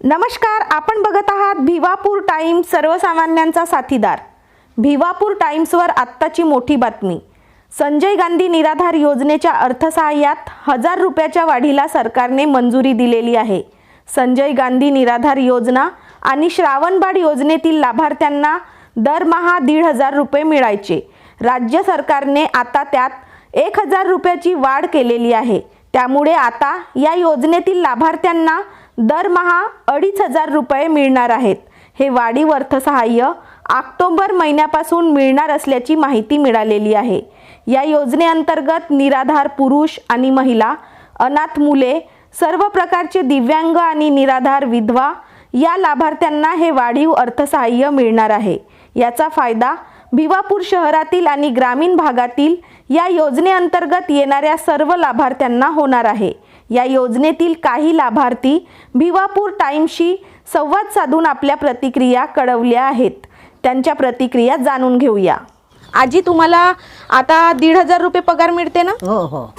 नमस्कार आपण बघत आहात भिवापूर टाइम्स सर्वसामान्यांचा साथीदार. भिवापूर टाइम्सवर आत्ताची मोठी बातमी. संजय गांधी निराधार योजनेच्या अर्थसहाय्यात हजार रुपयाच्या वाढीला सरकारने मंजुरी दिलेली आहे. संजय गांधी निराधार योजना आणि श्रावणबाळ योजनेतील लाभार्थ्यांना दरमहा दीड हजार रुपये मिळायचे. राज्य सरकारने आता त्यात एक हजार रुपयाची वाढ केलेली आहे. त्यामुळे आता या योजनेतील लाभार्थ्यांना दरमहा अडीच हजार रुपये मिळणार आहेत. हे वाढीव अर्थसहाय्य ऑक्टोबर महिन्यापासून मिळणार असल्याची माहिती मिळालेली आहे. या योजनेअंतर्गत निराधार पुरुष आणि महिला अनाथ मुले सर्व प्रकारचे दिव्यांग आणि निराधार विधवा या लाभार्थ्यांना हे वाढीव अर्थसहाय्य मिळणार आहे. याचा फायदा भिवापूर शहरातील आणि ग्रामीण भागातील या योजनेअंतर्गत येणाऱ्या सर्व लाभार्थ्यांना होणार आहे. या योजनेतील काही लाभार्थी भिवापूर टाइम्सशी संवाद साधून आपल्या प्रतिक्रिया कळवल्या आहेत. त्यांच्या प्रतिक्रिया जाणून घेऊया. आजी तुम्हाला आता दीड हजार रुपये पगार मिळते ना? हो हो हो.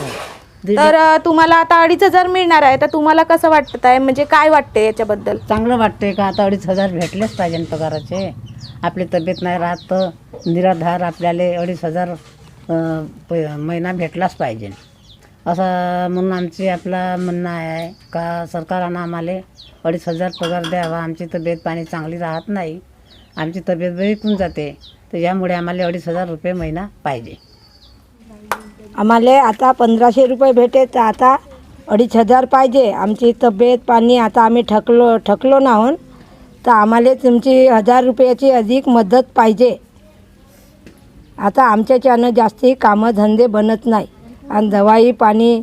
दीड- तर अ, तुम्हाला आता अडीच हजार मिळणार आहे. तर तुम्हाला कसं वाटत आहे? म्हणजे काय वाटते याच्याबद्दल? चांगलं वाटते का? आता अडीच हजार भेटलेच पाहिजे ना पगाराचे. आपली तब्येत नाही राहत. तर निराधार आपल्याला अडीच हजार अं, प- महिना भेटलाच पाहिजे. असं म्हणून आमची आपला म्हणणं आहे का सरकारनं आम्हाला अडीच हजार पगार द्यावा. आमची तब्येत पाणी चांगली राहत नाही. आमची तब्येत विकून जाते. तर यामुळे आम्हाला अडीच हजार रुपये महिना पाहिजे. आम्हाला आता पंधराशे रुपये भेटे तर आता अडीच हजार पाहिजे. आमची तब्येत पाणी आता आम्ही ठकलो ठकलो नाहून तर आम्हाला तुमची हजार रुपयाची अधिक मदत पाहिजे. आता आमच्याच्यानं जास्ती कामं धंदे बनत नाही. आणि दवाई पाणी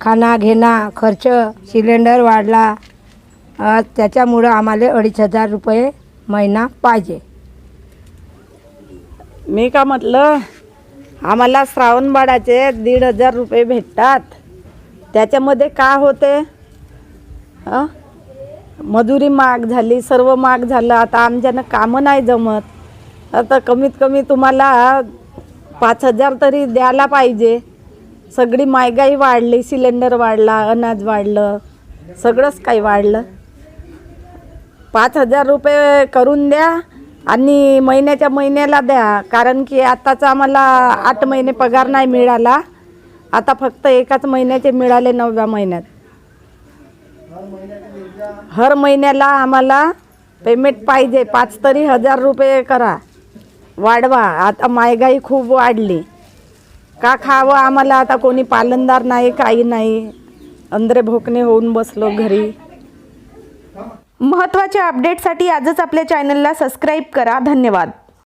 खाना घेणा खर्च सिलेंडर वाढला. त्याच्यामुळं आम्हाला अडीच हजार रुपये महिना पाहिजे. मी का म्हटलं आम्हाला श्रावणबाडाचे दीड हजार रुपये भेटतात. त्याच्यामध्ये का होते? मजुरी महाग झाली सर्व महाग झालं आता आमच्यानं कामं नाही जमत. आता कमीत कमी तुम्हाला पाच हजार तरी द्यायला पाहिजे. सगळी महागाई वाढली सिलेंडर वाढला अनाज वाढलं सगळंच काही वाढलं. पाच हजार रुपये करून द्या आणि महिन्याच्या महिन्याला द्या कारण की आत्ताचा आम्हाला आठ महिने पगार नाही मिळाला. आता फक्त एकाच महिन्याचे मिळाले नवव्या महिन्यात. हर महिन्याला आम्हाला पेमेंट पाहिजे पाच तरी हजार रुपये करा. वाढवा. आता महागाई खूप वाढली. का खावं? आम्हाला आता कोणी पालनदार नाही काही नाही. अंदरे भोकणे होऊन बसलो घरी. महत्त्वाच्या अपडेटसाठी आजच आपल्या चॅनलला सबस्क्राईब करा. धन्यवाद.